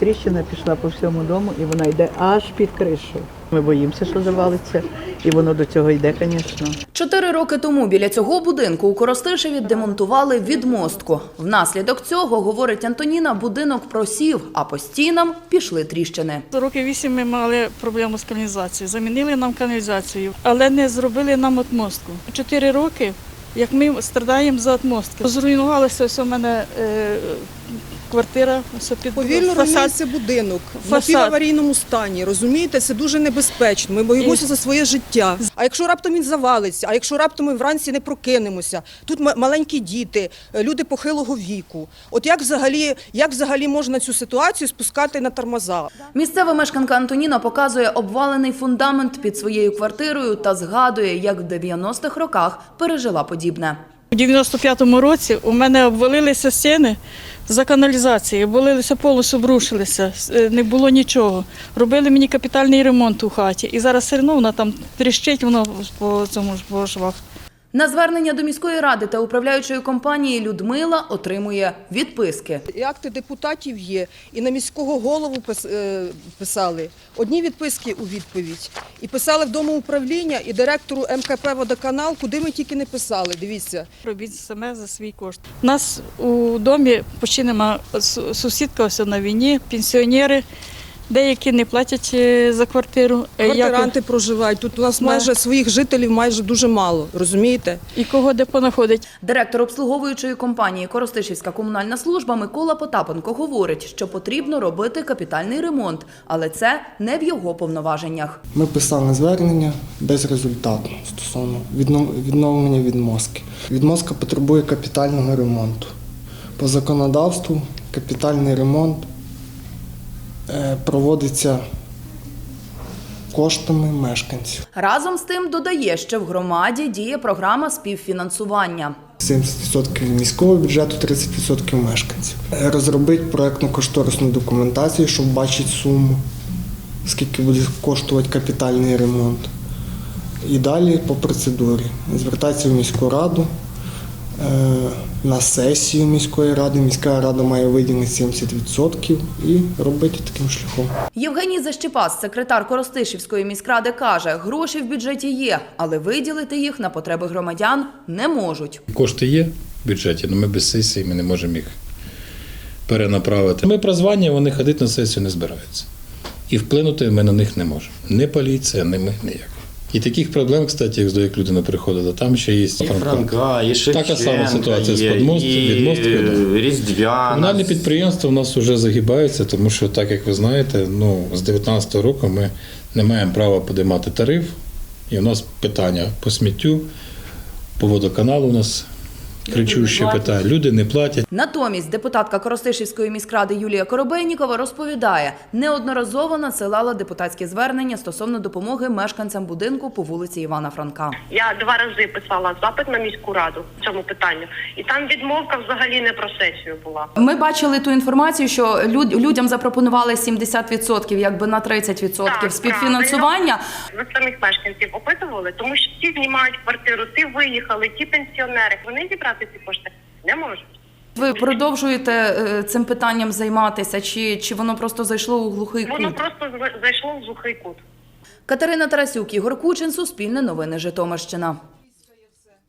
тріщина пішла по всьому дому і вона йде аж під кришу. Ми боїмося, що завалиться, і воно до цього йде, звісно. Чотири роки тому біля цього будинку у Коростишеві демонтували відмостку. Внаслідок цього, говорить Антоніна, будинок просів, а по стінам пішли тріщини. За роки вісім ми мали проблему з каналізацією. Замінили нам каналізацію, але не зробили нам отмостку. Чотири роки, як ми страдаємо за отмостки. Зруйнувалася ось у мене е, квартира, під Повільно руйнується будинок в Фасад. напіваварійному стані. Розумієте, це дуже небезпечно. Ми боїмося за своє життя. А якщо раптом він завалиться, а якщо раптом ми вранці не прокинемося, тут ма- маленькі діти, е, люди похилого віку. От як взагалі, як взагалі можна цю ситуацію спускати на тормоза? Місцева мешканка Антоніна показує обвалений фундамент під своєю квартирою та згадує, як в 90-х роках пережила подібне. У 95-му році у мене обвалилися стіни за каналізацією, обвалилися повністю, обрушилися, е, не було нічого. Робили мені капітальний ремонт у хаті. І зараз все одно вона там тріщить, воно по цьому ж по швах. На звернення до міської ради та управляючої компанії Людмила отримує відписки. І акти депутатів є, і на міського голову е, писали одні відписки у відповідь. І писали в домоуправління і директору МКП «Водоканал», куди ми тільки не писали. Дивіться. Робіть саме за свій кошт. У нас у домі почти нема сусідка ось на війні, пенсіонери. Деякі не платять е, за квартиру. Е, як- проживають. Тут у нас майже своїх жителів майже дуже мало. Розумієте? І кого де понаходить. Директор обслуговуючої компанії Коростишівська комунальна служба Микола Потапенко говорить, що потрібно робити капітальний ремонт, але це не в його повноваженнях. Ми писали звернення безрезультатно стосовно віднов- відновлення відмозки. Відмозка потребує капітального ремонту. По законодавству капітальний ремонт проводиться коштами мешканців. Разом з тим додає, що в громаді діє програма співфінансування. 70% міського бюджету, 30% мешканців. Е, Розробити проєктно-кошторисну документацію, щоб бачити суму, скільки буде коштувати капітальний ремонт. І далі по процедурі. Звертатися в міську раду, е, на сесію міської ради. Міська рада має виділити 70% і робити таким шляхом. Євгеній Защепас, секретар Коростишівської міськради, каже, гроші в бюджеті є, але виділити їх на потреби громадян не можуть. Кошти є в бюджеті, але ми без сесії ми не можемо їх перенаправити. Ми прозвання, вони ходити на сесію не збираються. І вплинути ми на них не можемо. Не поліція, не ми ніяк. І таких проблем, кстати, як як людина приходила, там ще є І Франка, і Шевченка, Така сама ситуація з відмосткою, да. Різдвяна. Комунальні підприємства у нас вже загибаються, тому що, так як ви знаєте, ну, з 2019 року ми не маємо права подіймати тариф. І у нас питання по сміттю, по водоканалу у нас кричуще питання. Люди не платять. Натомість депутатка Коростишівської міськради Юлія Коробейнікова розповідає, неодноразово надсилала депутатські звернення стосовно допомоги мешканцям будинку по вулиці Івана Франка. Я два рази писала запит на міську раду в цьому питанню, і там відмовка взагалі не про сесію була. Ми бачили ту інформацію, що люд- людям запропонували 70%, якби на 30% Так, співфінансування. Ви самих мешканців опитували, тому що ті знімають квартиру, ті виїхали, ті пенсіонери. Вони зібрати ці кошти не можуть. Ви продовжуєте е, цим питанням займатися, чи, чи воно просто зайшло у глухий кут? Воно просто зайшло у глухий кут. Катерина Тарасюк, Ігор Кучин, Суспільне новини Житомирщина.